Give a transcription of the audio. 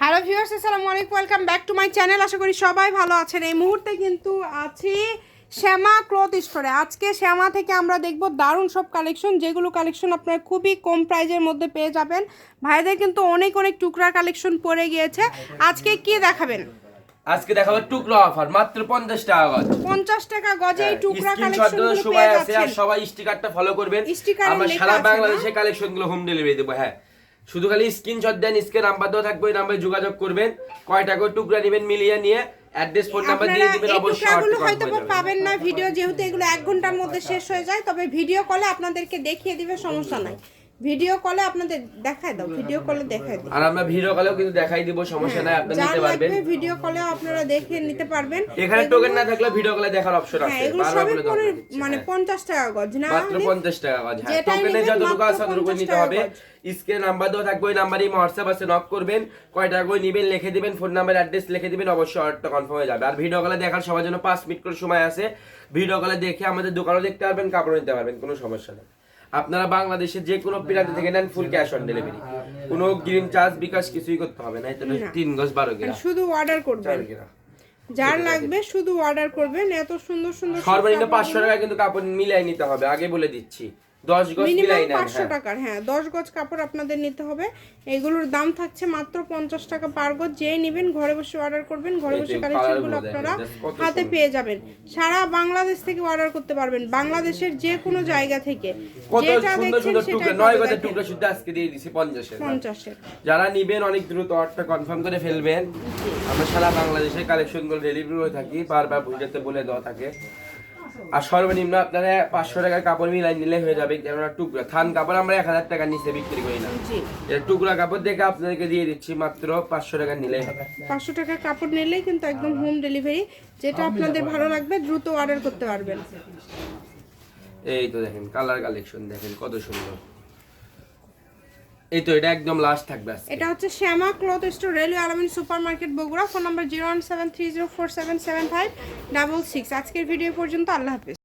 Hello viewers আসসালামু আলাইকুম welcome back to my channel আশা করি সবাই ভালো আছেন। এই মুহূর্তে কিন্তু আছি শ্যামা ক্লথ স্টোরে। আজকে শ্যামা থেকে আমরা দেখব দারুণ সব কালেকশন যেগুলো কালেকশন আপনারা খুবই কম প্রাইজের মধ্যে পেয়ে যাবেন। ভাইদের কিন্তু অনেক অনেক টুকরা কালেকশন পড়ে গিয়েছে। আজকে কি দেখাবেন? আজকে দেখাবো টুকরো অফার মাত্র পঞ্চাশ টাকা গজ। পঞ্চাশ টাকা গজে এই টুকরা স্ক্রিনশট কালেকশন দেওয়ারগুলো পেয়ে আছে আর সবাই স্টিকারটা ফলো করবেন। স্টিকারে আমরা সারা বাংলাদেশে কালেকশনগুলো হোম ডেলিভারি দেবো হ্যাঁ। শুধু খালি স্ক্রিনশট দেন স্ক্রিন নাম্বার দেওয়া থাকবে ওই নাম্বারে যোগাযোগ করবেন কয় টাকা করে টুকরা নেবেন মিলিয়ে নিয়ে অ্যাড্রেস ফোন নাম্বার দিয়ে দিবেন অবশ্যই টুকরাগুলো হয়তো হয়ে। পাবেন না ভিডিও যেহেতু এগুলো এক ঘণ্টার মধ্যে শেষ হয়ে যায় তবে ভিডিও কলে আপনাদেরকে দেখিয়ে দিবে সমস্যা নাই ভিডিও কলে আপনাদের দেখায় দাও ভিডিও কলে দেখায় দাও। আর আমরা ভিডিও কলেও কিন্তু দেখাই দিব সমস্যা নাই আপনি নিতে পারবেন। ভিডিও কলেও আপনারা দেখে নিতে পারবেন। এখানে টোকেন না থাকলে ভিডিও কলে দেখার অপশন হ্যাঁ এগুলো সবই বলে পরে দরকার দিচ্ছি, মানে হ্যাঁ। পঞ্চাশ টাকা গজ না মাত্র হানিফ? পঞ্চাশ টাকা গজ হ্যাঁ। টোকেনে যতটুকু আছে ততটুকু 50 নিতে হবে। নাম্বার দেওয়া থাকবে ওই নাম্বারই হোয়াটসঅ্যাপ আছে নক করবেন কয় টাকা করে নিবেন লিখে দিবেন ফোন নাম্বার অ্যাড্রেস লিখে দিবেন অবশ্যই অর্ডারটা কনফার্ম হয়ে যাবে। আর ভিডিও কলে দেখার সবার জন্য পাঁচ মিনিট করে সময় আছে। ভিডিও কলে দেখে আমাদের দোকানও দেখতে পারবেন কাপড় নিতে পারবেন কোনো সমস্যা নেই। আপনারা বাংলাদেশের যে কোনো পিরাতে থেকে নেন ফুল ক্যাশ অন ডেলিভারি কোনো গ্রিন চার্জ বিকাশ কিছুই করতে হবে না এটা। তিন গজ বারো গিরা। শুধু অর্ডার করবেন। যার লাগবে শুধু অর্ডার করবেন এত সুন্দর সুন্দর সর্বনিম্ন পাঁচশো টাকা কিন্তু কাপড় মিলাই নিতে হবে আগে বলে দিচ্ছি। দশ গজ মিনিমাম পাঁচশো হ্যাঁ। টাকার হ্যাঁ দশ গজ কাপড় আপনাদের নিতে হবে। এগুলোর দাম থাকছে মাত্র পঞ্চাশ টাকা পার গজ। যেই নেবেন ঘরে বসে অর্ডার করবেন ঘরে বসে কালেকশনগুলো আপনারা হাতে পেয়ে যাবেন। সারা বাংলাদেশ থেকে অর্ডার করতে পারবেন বাংলাদেশের যে কোনো জায়গা থেকে। যেটা দেখছেন সেটা নয় গজের টুকরো শুদ্ধ আজকে দিয়ে দিছি পঞ্চাশের। পঞ্চাশের। যারা নিবেন অনেক দ্রুত অর্ডারটা কনফার্ম করে ফেলবেন। আমরা সারা বাংলাদেশে কালেকশনগুলো ডেলিভারি হয়ে থাকি বারবার বুঝাতে বলে দেওয়া থাকে। আর সর্বনিম্ন আপনারা পাঁচশো টাকার কাপড় মিলাই নিলে হয়ে যাবে কেননা টুকরা থান কাপড় আমরা এক হাজার টাকার নিচে বিক্রি করি না। এটা টুকরা কাপড় দেখে আপনাদেরকে দিয়ে দিচ্ছি মাত্র পাঁচশো টাকা নিলে হবে। পাঁচশো টাকার কাপড় নিলেই কিন্তু একদম হোম ডেলিভারি যেটা আপনাদের ভালো লাগবে দ্রুত অর্ডার করতে পারবেন। এই তো দেখেন কালার কালেকশন দেখেন কত সুন্দর। এই তো এটা একদম লাস্ট থাকবে এটা হচ্ছে Shyama cloth store, railway Alamin super market Bogura. Phone number zero one seven three zero four seven seven five double six. আজকের ভিডিও পর্যন্ত আল্লাহ হাফিজ।